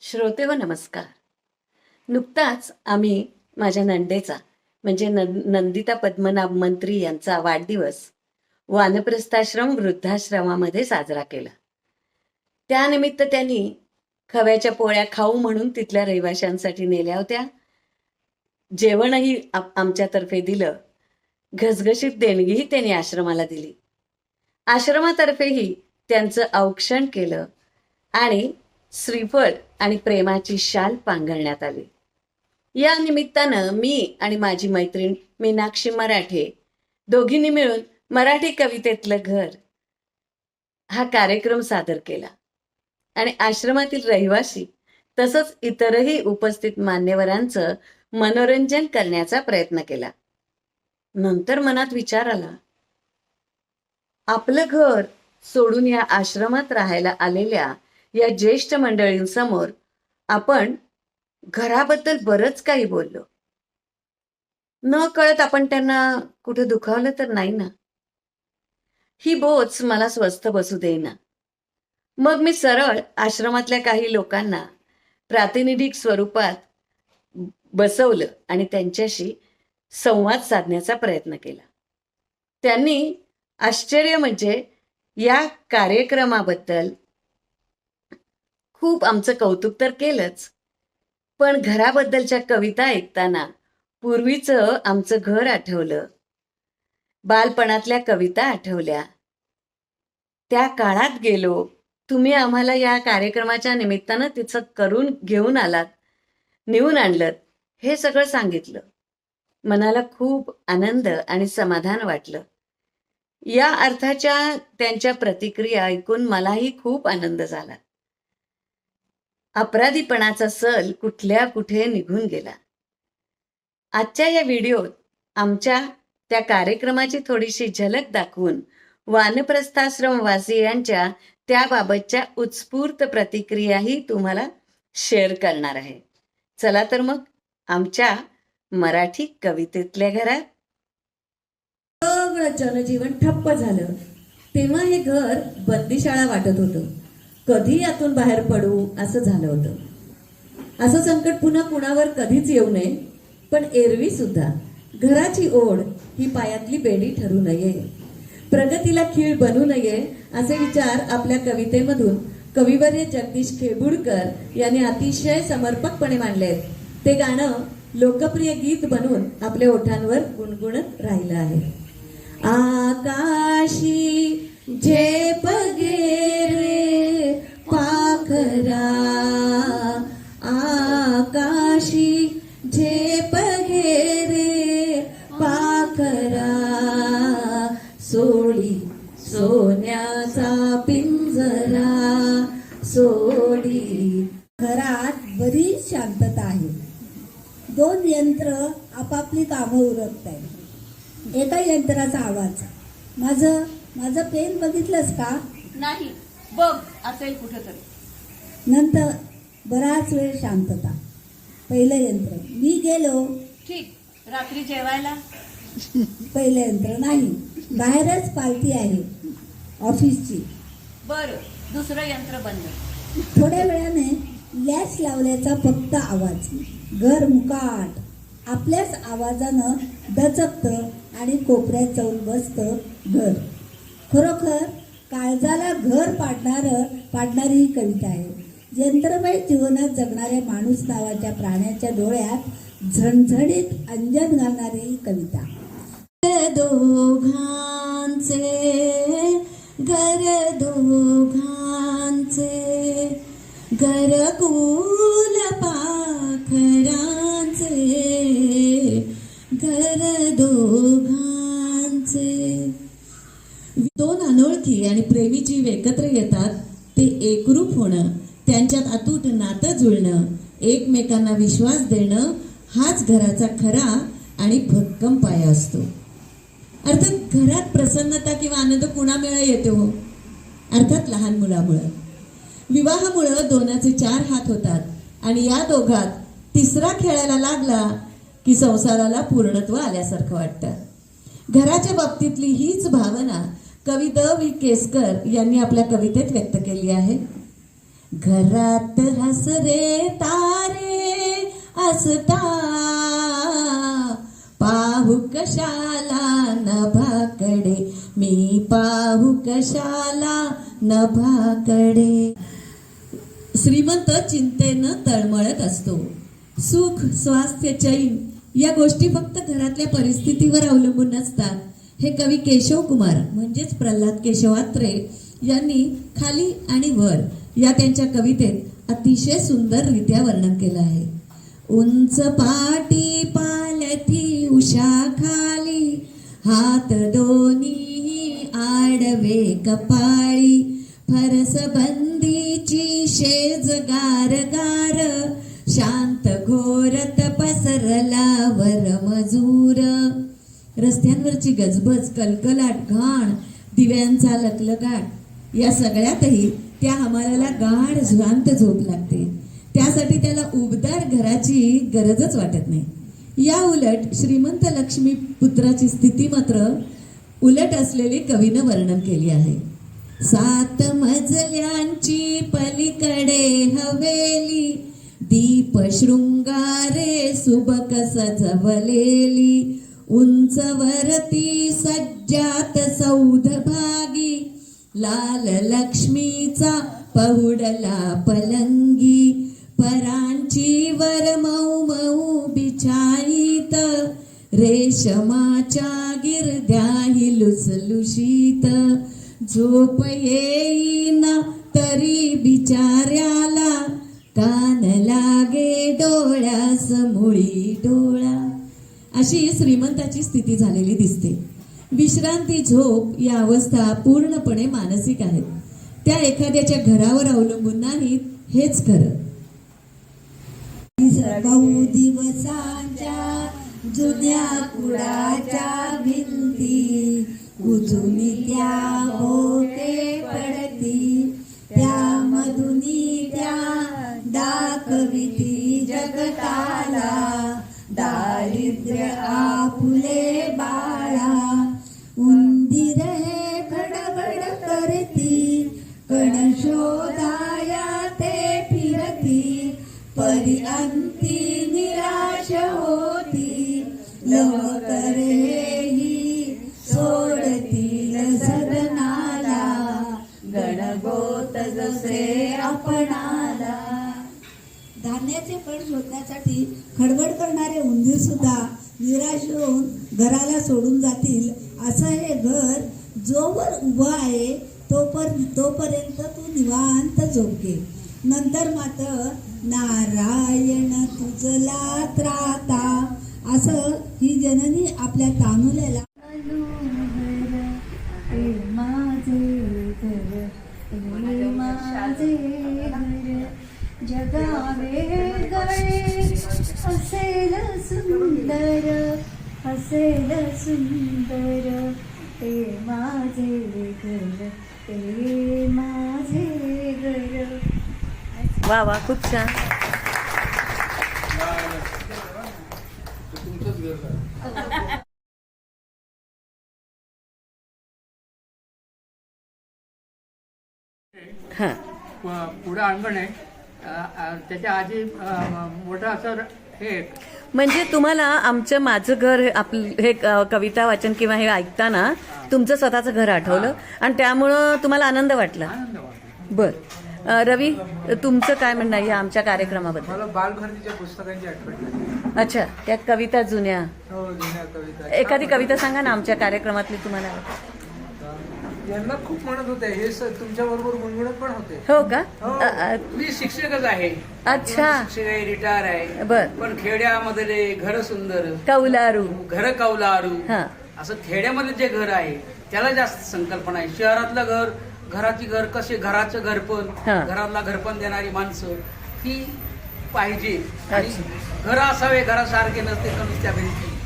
श्रोते व नमस्कार. नुकताच आम्ही माझ्या नंदेचा म्हणजे नं नंदिता पद्मनाभ मंत्री यांचा वाढदिवस वानप्रस्थाश्रम वृद्धाश्रमामध्ये साजरा केला. त्यानिमित्त त्यांनी खव्याच्या पोळ्या खाऊ म्हणून तिथल्या रहिवाशांसाठी नेल्या होत्या. जेवणही आमच्यातर्फे दिलं. घसघशीत देणगीही त्यांनी आश्रमाला दिली. आश्रमातर्फेही त्यांचं औक्षण केलं आणि श्रीफळ आणि प्रेमाची शाल पांघरण्यात आली. या निमित्तानं मी आणि माझी मैत्रीण मीनाक्षी मराठे दोघींनी मिळून मराठी कवितेतलं घर हा कार्यक्रम सादर केला. आणि आश्रमातील रहिवासी तसंच इतरही उपस्थित मान्यवरांचं मनोरंजन करण्याचा प्रयत्न केला. नंतर मनात विचार आला आपलं घर सोडून या आश्रमात राहायला आलेल्या या ज्येष्ठ मंडळींसमोर आपण घराबद्दल बरंच काही बोललो. न कळत आपण त्यांना कुठे दुखावलं तर नाही ना? ही बोच मला स्वस्थ बसू देईना. मग मी सरळ आश्रमातल्या काही लोकांना प्रातिनिधिक स्वरूपात बसवलं आणि त्यांच्याशी संवाद साधण्याचा प्रयत्न केला. त्यांनी आश्चर्य म्हणजे या कार्यक्रमाबद्दल खूप आमचं कौतुक तर केलंच. पण घराबद्दलच्या कविता ऐकताना पूर्वीचं आमचं घर आठवलं. बालपणातल्या कविता आठवल्या. त्या काळात गेलो तुम्ही आम्हाला या कार्यक्रमाच्या निमित्तानं तिचं करून घेऊन आलात नेऊन आणलं हे सगळं सांगितलं. मनाला खूप आनंद आणि समाधान वाटलं. या अर्थाच्या त्यांच्या प्रतिक्रिया ऐकून मलाही खूप आनंद झाला. अपराधीपणाचा सल कुठल्या कुठे निघून गेला. आजच्या या व्हिडिओत आमच्या त्या कार्यक्रमाची थोडीशी झलक दाखवून वानप्रस्थाश्रम वासियांच्या त्याबाबतच्या उत्स्फूर्त प्रतिक्रियाही तुम्हाला शेअर करणार आहे. चला तर मग आमच्या मराठी कवितेतल्या घरात. सगळं जनजीवन ठप्प झालं. तेव्हा हे घर बंदीशाळा वाटत होतं. कधी यातून बाहेर पडू असं झालं होतं. असं संकट पुन्हा कुणावर कधीच येऊ नये पण एरवी सुद्धा घराची ओढ ही पायातली बेडी ठरू नये. प्रगतीला खीळ बनू नये असे विचार आपल्या कवितेमधून कविवर्य जगदीश खेबुडकर यांनी अतिशय समर्पकपणे मांडले आहेत ते गाणं लोकप्रिय गीत बनून आपल्या ओठांवर गुणगुणत राहिलं आहे. आकाशी झेप रे पाखरा आकाशी झेप रे पाखरा सोडी सोन्याचा पिंजरा सोडी घरात बरीच शांतता आहे. दोन यंत्र आपापली कामं उरकत आहेत एका यंत्राचा आवाज माझं माझं पेन बघितलंस का? नाही बघ असेल कुठेतरी. नंतर बराच वेळ शांतता. पहिलं यंत्र. मी गेलो. ठीक. रात्री जेवायला? पहिलं यंत्र नाही. बाहेरच पार्टी आहे. ऑफिसची. बर. दुसरं यंत्र बंद. थोड्या वेळाने लॅच लावल्याचा फक्त आवाज. घर मुकाट. आपल्याच आवाजानं दचकतं आणि कोपऱ्यात जाऊन बसतं घर. खरोखर काळजाला घर पाडणारं पाडणारी ही कविता आहे. यंत्रमय जीवनात जगणाऱ्या माणूस नावाच्या प्राण्याच्या डोळ्यात झणझणीत अंजन घालणारी ही कविता. दोघांचे घर दोघांचे घरकुल आणि प्रेमी जीव एकत्र येतात ते एकरूप होणं त्यांच्यात अतूट नातं जुळणं एकमेकांना विश्वास देणं हाच घराचा खरा आणि भक्कम पाया असतो. अर्थात घरात प्रसन्नता किंवा आनंद कुणामुळे येतो? अर्थात लहान मुलामुळं. विवाहामुळं दोनाचे चार हात होतात आणि या दोघात तिसरा खेळायला लागला की संसाराला पूर्णत्व आल्यासारखं वाटतं. घराच्या बाबतीतली हीच भावना कवी द वी केसकर यांनी आपल्या कवितेत व्यक्त केली आहे. घरात हसरे तारे असता पाहू कशाला नभाकडे. मी पाहू कशाला नभाकडे. श्रीमंत चिंतेनं तळमळत असतो. सुख स्वास्थ्य चैन या गोष्टी फक्त घरातल्या परिस्थितीवर अवलंबून असतात हे कवी केशव कुमार म्हणजेच प्रल्हाद केशवात्रे यांनी खाली आणि वर या त्यांच्या कवितेत अतिशय सुंदररित्या वर्णन केलं आहे. उंच पाटी पालथी उषा खाली हात दोन्ही आडवे कपाळी फरस बंदीची शेज रस्त्यांवरची गजबज कलकलाट घाण दिव्यांचा लकलकाट या सगळ्यातही त्या हमालाला गाढ झुरांत झोप लागते. त्यासाठी त्याला उबदार घराची गरजच वाटत नाही. या उलट श्रीमंत लक्ष्मी पुत्राची स्थिती मात्र उलट असलेली कवीनं वर्णन केली आहे. सात मजल्यांची पलीकडे हवेली दीप शृंगारे सुबक सजवलेली उंचवरती सज्जात सौधभागी लाल लक्ष्मीचा पहुडला पलंगी परांची वर मऊ मऊ बिछाईत रेशमाच्या गिरद्याही लुसलुशीत. झोप येईना तरी बिचाऱ्याला कान लागे डोळ्यास मुळी डोळा. अशी श्रीमंताची स्थिती झालेली दिसते. विश्रांती झोप या अवस्था पूर्णपणे मानसिक आहेत. त्या एखाद्याच्या घरावर अवलंबून नाहीत हेच खरं. बहु दिवसांच्या जुन्या कुडाच्या भिंती उजुनी त्या होते पडती त्या मधुनी त्या दाखविती जगताला. निद्र आपुले बाळा उंदीर हे खडबड करती कण शोधाया ते फिरती परी अंती निराश होती लवकर ही सोडतील सदनाला गणगोत जसे आपणाला. धान्याचे कण शोधण्यासाठी खडबड करणारे उंदीर सुद्धा निराश होऊन घराला सोडून जातील. असं हे घर जोवर उभं आहे तोपर तोपर्यंत तू निवांत झोप घे नंतर मात्र नारायण तुझला त्राता. असं ही जननी आपल्या तानुल्याला जगावे गळे असेल सुंदर असेल सुंदर ते माझे घर ते माझे घर. वा वा खूप छान. हां. पुढं अंगण आहे. त्याच्या आधी मोठं असं हे. म्हणजे तुम्हाला आमचं माझं घर हे हे कविता वाचन किंवा हे ऐकताना तुमचं स्वतःचं घर आठवलं आणि त्यामुळं तुम्हाला आनंद वाटला. बर. रवी तुमचं काय म्हणणं आहे या आमच्या कार्यक्रमाबद्दल? मला बालभारतीच्या पुस्तकांची आठवण अच्छा त्यात कविता जुन्या. हो जुन्या कविता. एखादी कविता सांगा ना आमच्या कार्यक्रमातली तुम्हाला. यांना खूप म्हणत होते हे तुमच्या बरोबर गुणगुणत पण होते. हो का? हो. अ, मी शिक्षकच आहे. अच्छा. शिक्षक आहे रिटायर आहे. बर. पण खेड्यामधले घर सुंदर. कौलारू. घर कौलारू. हा. असं खेड्यामध्ये जे घर आहे त्याला जास्त संकल्पना आहे. शहरातलं घर घराची घर कसे घराचं घरपण हा. घरातला घरपण देणारी माणसं ही पाहिजे. आणि अच्छा. घर असावे घरासारखे नसते तर नुसत्या भिंती.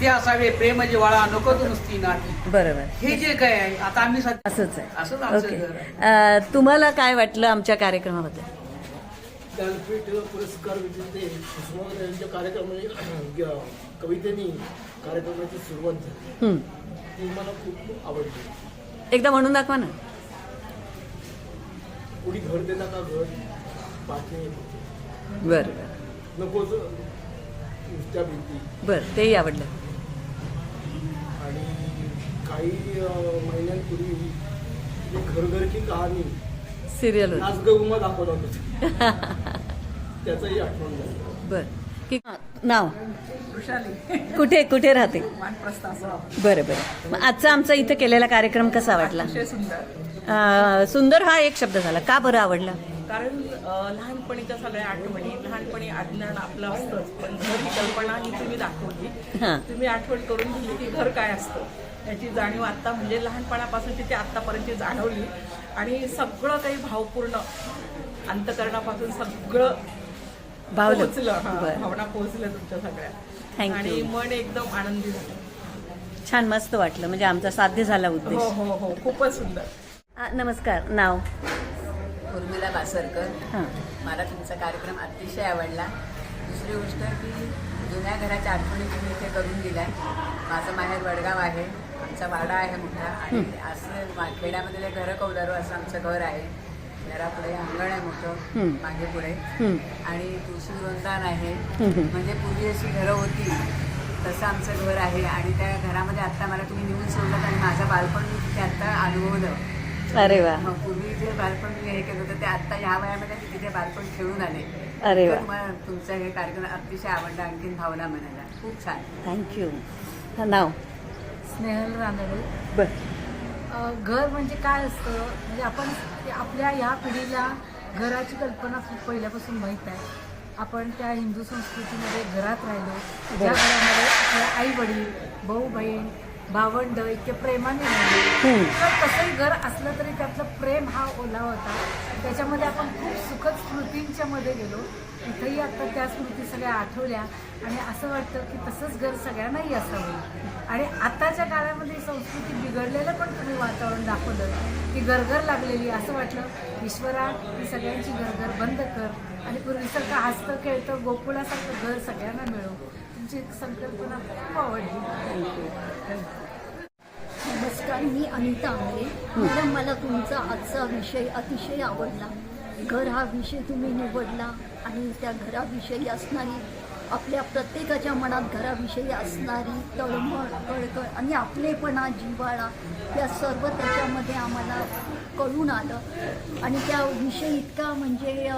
तिथे असावे प्रेमाची वाळा नको तो नुसती नाती बरोबर. हे जे काय आहे आता आम्ही सध्या असंच आहे. असंच आमचं घर आहे. अ, तुम्हाला काय वाटलं आमच्या कार्यक्रमाबद्दल? ज्ञानपीठ पुरस्कार विजेते उस्मानाबाद यांच्या कार्यक्रमाने कवितेनी कार्यक्रमाची सुरुवात झाली. हं. ती मला खूप आवडली. एकदा म्हणून दाखवा ना. कुणी घर देता का घर? बरं बरं. नकोच नुसत्या भिंती. बरं तेही आवडलं. काही महिन्यांपूर्वी जे घर घर की कहाणी सिरियल होती. नाच गहुमा दाखवला होता. त्याचंही आठवण झालं. बर. की नाव? कुठे कुठे राहते? बरं बरं. मग आजचा आमचा इथे केलेला कार्यक्रम कसा वाटला? अं, सुंदर हा एक शब्द झाला. का बरं आवडला? कारण लहानपणीच्या सगळ्या आठवणी लहानपणी अज्ञान आपलं असतंच. पण घर ही कल्पना ही तुम्ही दाखवली. तुम्ही आठवण करून दिली की घर काय असतं. याची जाणीव आत्ता म्हणजे लहानपणापासून तिथे आत्तापर्यंत जाणवली. आणि सगळं काही भावपूर्ण अंतकरणापासून सगळं भावलं. पोहोचलं. हां, बरं. भावना पोहोचल्या तुमच्या सगळ्या. You. मन एकदम आनंदी झालं. छान मस्त वाटलं. म्हणजे आमचा साध्य झाला हो उद्देश. हो हो. खूपच सुंदर. नमस्कार. नाव? उर्मिला बासरकर. हां. मला तुमचा कार्यक्रम अतिशय आवडला. दुसरी गोष्ट की जुन्या घराच्या आठवणी तुम्ही इथे करून दिल्या. माझं माहेर वडगाव आहे. आमचा वाडा आहे मोठा आणि असं खेड्यामधले घरं कौलारू असं आमचं घर आहे. घरापुढे अंगण आहे मोठं. मागे पुढे. आणि तुळशी वृंदान आहे. म्हणजे पूर्वी अशी घरं होती. तसं आमचं घर आहे. आणि त्या घरामध्ये आत्ता मला तुम्ही नेऊन सोडलं आणि माझं बालपण मी तिथे आत्ता अनुभवलं. अरे वा. मग पूर्वी जे बालपण मी हे केलं होतं ते आत्ता ह्या वयामध्ये मी तिथे बालपण खेळून आले. अरे वा. तुमचा हे कार्यक्रम अतिशय आवडला आणखीन भावना म्हणायला. खूप छान. थँक्यू नाव? स्नेहल रानडे बर घर म्हणजे काय असतं? म्हणजे आपण आपल्या या पिढीला घराची कल्पना खूप पहिल्यापासून माहीत आहे. आपण त्या हिंदू संस्कृतीमध्ये घरात राहिलो. ज्या घरामध्ये आपल्या आई वडील भाऊ बहीण भावंड इतके प्रेमाने राहिले. तर तसंही घर असलं तरी त्यातलं प्रेम हा ओला होता. त्याच्यामध्ये आपण खूप सुखद स्मृतींच्या मध्ये गेलो. इथंही आता त्या स्मृती सगळ्या आठवल्या. आणि असं वाटतं की तसंच घर सगळ्यांनाही असावं. आणि आत्ताच्या काळामध्ये संस्कृती बिघडलेलं पण तुम्ही वातावरण दाखवलं ती घरघर लागलेली असं वाटलं ईश्वरा ही सगळ्यांची घरघर बंद कर. आणि पूर्वीसारखं हसतं खेळतं गोकुळासारखं घर सगळ्यांना मिळव. तुमची संकल्पना खूप आवडली. थँक्यू नमस्कार मी अनिता आहे. मॅडम मला तुमचा आजचा विषय अतिशय आवडला. घर हा विषय तुम्ही निवडला आणि त्या घराविषयी असणारी आपल्या प्रत्येकाच्या मनात घराविषयी असणारी तळमळ कळकळ आणि आपलेपणा जिव्हाळा या सर्व त्याच्यामध्ये आम्हाला कळून आलं. आणि त्या विषय इतका म्हणजे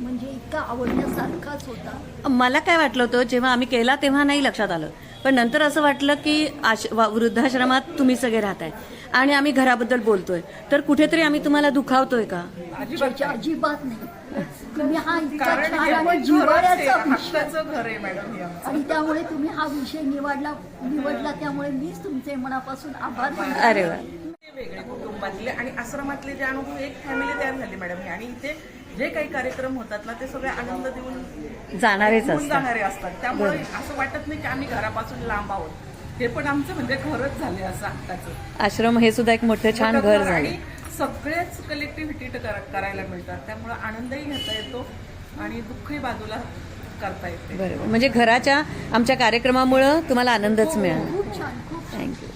म्हणजे इतका आवडण्यासारखाच होता. मला काय वाटलं होतं जेव्हा आम्ही केला तेव्हा नाही लक्षात आलं. पण नंतर असं वाटलं की आश वृद्धाश्रमात तुम्ही सगळे राहताय. आणि आम्ही घराबद्दल बोलतोय. तर कुठेतरी आम्ही तुम्हाला दुखावतोय का? अजिबात नाही. तुम्ही हा हे आणि हे त्यामुळे तुम्ही हा विषय निवडला निवडला त्यामुळे मीच तुमचे मनापासून आभार मानते. अरे वा. वेगळे कुटुंबातले आणि आश्रमातले जे अनुभव एक फॅमिली तयार झाली मॅडम ही. आणि इथे जे काही कार्यक्रम होतात ना ते सगळे आनंद देऊन जाणारेच असतात. जाणारे असतात. त्यामुळे असं वाटत नाही की आम्ही घरापासून लांब आहोत. हे पण आमचं म्हणजे घरच झाले असं हक्काचं आश्रम हे सुद्धा एक मोठं छान घर झालं आणि सगळेच कलेक्टिव्हिटी करायला मिळतात. त्यामुळे आनंदही घेता येतो आणि दुःखही बाजूला करता येते. बरोबर. म्हणजे घराच्या आमच्या कार्यक्रमामुळं तुम्हाला आनंदच मिळाला. खूप छान खूप थँक्यू